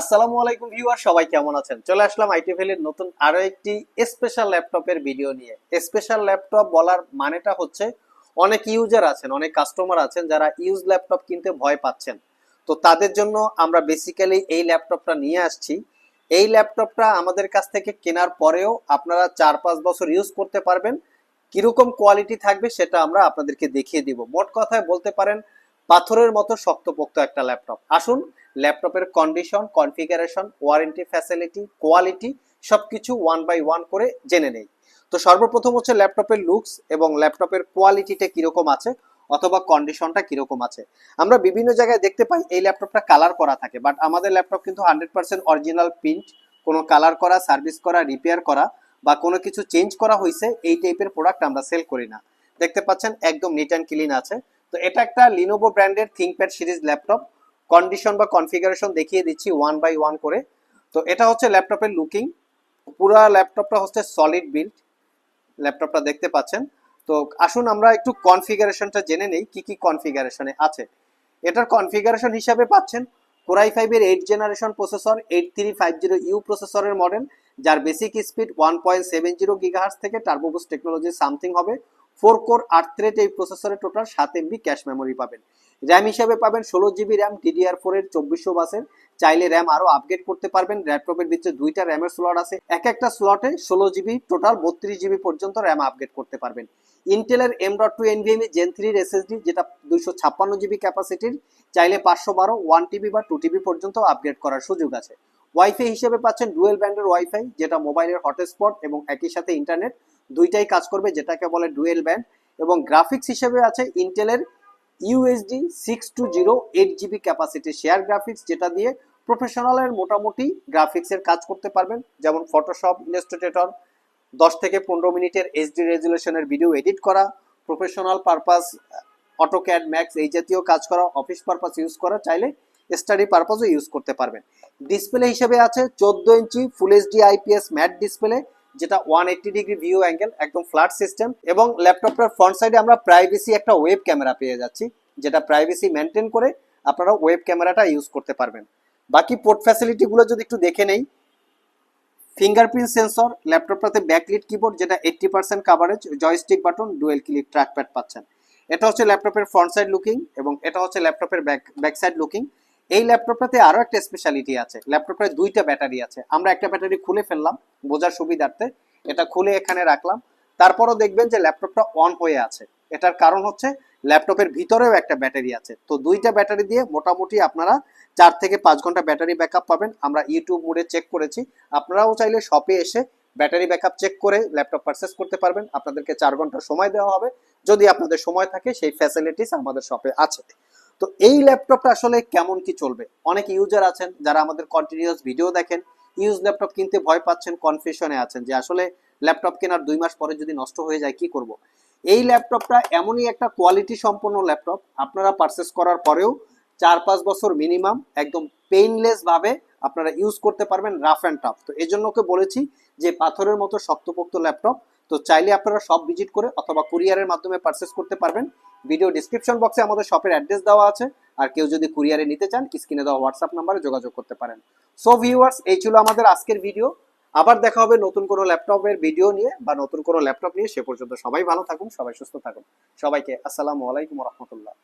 আসসালামু আলাইকুম ভিউয়ার, সবাই কেমন আছেন? চলে আসলাম আইটি ভ্যালির নতুন আরও একটি স্পেশাল ল্যাপটপের ভিডিও নিয়ে। স্পেশাল ল্যাপটপ বলার মানেটা হচ্ছে অনেক ইউজার আছেন, অনেক কাস্টমার আছেন যারা ইউজ ল্যাপটপ কিনতে ভয় পাচ্ছেন। তো তাদের জন্য আমরা বেসিক্যালি এই ল্যাপটপটা নিয়ে আসছি। এই ল্যাপটপটা আমাদের কাছ থেকে কেনার পরেও আপনারা চার পাঁচ বছর ইউজ করতে পারবেন। কীরকম কোয়ালিটি থাকবে সেটা আমরা আপনাদেরকে দেখিয়ে দিব। মোট কথায় বলতে পারেন, পাথরের মতো শক্তপোক্ত একটা ল্যাপটপ আসুন ল্যাপটপের condition configuration warranty facility quality সবকিছু ওয়ান বাই ওয়ান করে জেনে নেই। তো সর্বপ্রথম হচ্ছে ল্যাপটপের লুকস এবং ল্যাপটপের কোয়ালিটিটা কীরকম আছে অথবা কন্ডিশনটা কীরকম আছে। আমরা বিভিন্ন জায়গায় দেখতে পাই এই ল্যাপটপটা কালার করা থাকে বাট আমাদের ল্যাপটপ কিন্তু হান্ড্রেড পার্সেন্ট অরিজিনাল প্রিন্ট কোনো কালার করা সার্ভিস করা রিপেয়ার করা বা কোনো কিছু চেঞ্জ করা হয়েছে এই টাইপের প্রোডাক্ট আমরা সেল করি না। দেখতে পাচ্ছেন একদম নিট অ্যান্ড ক্লিন আছে। তো এটা একটা লিনোভো ব্র্যান্ডের থিঙ্কপ্যাড সিরিজ ল্যাপটপ। কন্ডিশন বা কনফিগারেশন দেখিয়ে দিচ্ছি ওয়ান বাই ওয়ান করে। তো এটা হচ্ছে ল্যাপটপের লুকিং পুরা ল্যাপটপটা হচ্ছে সলিড বিল্ড ল্যাপটপটা দেখতে পাচ্ছেন। তো আসুন আমরা একটু কনফিগারেশনটা জেনে নেই, কি কি কনফিগারেশনে আছে। এটার কনফিগারেশন হিসাবে পাচ্ছেন কোরাই ফাইভের eight generation processor eight three five zero U প্রসেসরের মডেল যার basic speed one point seven zero gigahertz থেকে টার্বোবুস টেকনোলজি সামথিং হবে। ফোর কোর আট থ্রেড এই প্রসেসরে টোটাল সাত এমবি ক্যাশ মেমোরি পাবেন। র্যাম হিসাবে পাবেন ষোলো জিবি র্যাম ডিডিআর ফোর এর চব্বিশশো বাসের। চাইলে র্যাম আরও আপগ্রেড করতে পারবেন। ল্যাপটপের ভিতরে দুইটা র্যামের স্লট আছে। এক একটা স্লটে ষোলো জিবি টোটাল বত্রিশ জিবি পর্যন্ত র্যাম আপগ্রেড করতে পারবেন। ইন্টেলের M dot two NVMe gen থ্রির এসএসডি যেটা দুইশো ছাপ্পান্ন জিবি ক্যাপাসিটির চাইলে পাঁচশো বারো ওয়ান টিবি বা টু টিবি পর্যন্ত আপগ্রেড করার সুযোগ আছে। ওয়াইফাই হিসেবে পাচ্ছেন ডুয়েল ব্যান্ডের ওয়াইফাই যেটা মোবাইলের হটস্পট এবং একই সাথে ইন্টারনেট দুইটাই কাজ করবে, যেটাকে বলে ডুয়েল ব্যান্ড এবং গ্রাফিক্স হিসেবে আছে ইন্টেলের UHD six two zero eight GB capacity share graphics যেটা দিয়ে প্রফেশনালের মোটামুটি গ্রাফিক্সের কাজ করতে পারবেন। যেমন ফটোশপ ইলাস্ট্রেটর দশ থেকে পনেরো মিনিটের এইচডি রেজুলেশনের ভিডিও এডিট করা প্রফেশনাল পারপাস অটোক্যাড ম্যাক্স এই জাতীয় কাজ করা অফিস পারপাস ইউজ করা, চাইলে স্টাডি পারপাসও ইউজ করতে পারবেন। ডিসপ্লে হিসেবে আছে চোদ্দ ইঞ্চি full HD IPS matte display যেটা one eighty degree view angle একদম ফ্ল্যাট সিস্টেম এবং ল্যাপটপটার ফ্রন্ট সাইডে আমরা প্রাইভেসি একটা ওয়েব ক্যামেরা পেয়ে যাচ্ছি, যেটা প্রাইভেসি মেনটেন করে আপনারা ওয়েব ক্যামেরাটা ইউজ করতে পারবেন। বাকি পোর্ট ফ্যাসিলিটিগুলো যদি একটু দেখে নেই ফিঙ্গারপ্রিন্ট সেন্সর ল্যাপটপটাতে ব্যাকলিট কিবোর্ড যেটা eighty percent coverage joystick button dual click trackpad পাচ্ছেন। এটা হচ্ছে ল্যাপটপের ফ্রন্ট সাইড লুকিং এবং এটা হচ্ছে ল্যাপটপের ব্যাক ব্যাক সাইড লুকিং এই ল্যাপটপটাতে আরও একটা স্পেশালিটি আছে। ল্যাপটপটায় দুইটা ব্যাটারি আছে। আমরা একটা ব্যাটারি খুলে ফেললাম, বোঝার সুবিধার্থে। এটা খুলে এখানে রাখলাম। তারপরও দেখবেন যে ল্যাপটপটা অন হয়ে আছে। এটার কারণ হচ্ছে ল্যাপটপের ভিতরেও একটা ব্যাটারি আছে। তো দুইটা ব্যাটারি দিয়ে মোটামুটি আপনারা চার থেকে পাঁচ ঘণ্টা ব্যাটারি ব্যাকআপ পাবেন। আমরা ইউটিউব মোডে চেক করেছি। আপনারাও চাইলে শপে এসে ব্যাটারি ব্যাকআপ চেক করে ল্যাপটপ পারচেস করতে পারবেন। আপনাদেরকে চার ঘণ্টা সময় দেওয়া হবে। যদি আপনাদের সময় থাকে, সেই ফ্যাসিলিটিস আমাদের শপে আছে। তো এই ল্যাপটপটা আসলে কেমন কি চলবে? অনেক ইউজার আছেন যারা আমাদের কন্টিনিউয়াস ভিডিও দেখেন ইউজ ল্যাপটপ কিনতে ভয় পাচ্ছেন কনফিউশনে আছেন যে আসলে ল্যাপটপ কেনার দুই মাস পরে যদি নষ্ট হয়ে যায় কি করব? এই ল্যাপটপটা এমনই একটা কোয়ালিটি সম্পন্ন ল্যাপটপ আপনারা পারচেস করার পরেও চার পাঁচ বছর মিনিমাম একদম পেইনলেস ভাবে আপনারা ইউজ করতে পারবেন রাফ অ্যান্ড টাফ তো এই জন্য ওকে বলেছি যে পাথরের মতো শক্তপোক্ত ল্যাপটপ তো চাইলে আপনারা সব ভিজিট করে অথবা কুরিয়ারের মাধ্যমে পারচেস করতে পারবেন। ভিডিও ডিসক্রিপশন বক্সে আমাদের শপের অ্যাড্রেস দেওয়া আছে। আর কেউ যদি কুরিয়ারে নিতে চান স্ক্রিনে দেওয়া হোয়াটসঅ্যাপ নাম্বারে যোগাযোগ করতে পারেন। সো ভিউয়ার্স এই ছিল আমাদের আজকের ভিডিও আবার দেখা হবে নতুন কোনো ল্যাপটপের ভিডিও নিয়ে বা নতুন কোনো ল্যাপটপ নিয়ে। সে পর্যন্ত সবাই ভালো থাকুন, সবাই সুস্থ থাকুন। সবাইকে আসসালামু আলাইকুম রহমতুল্লাহ।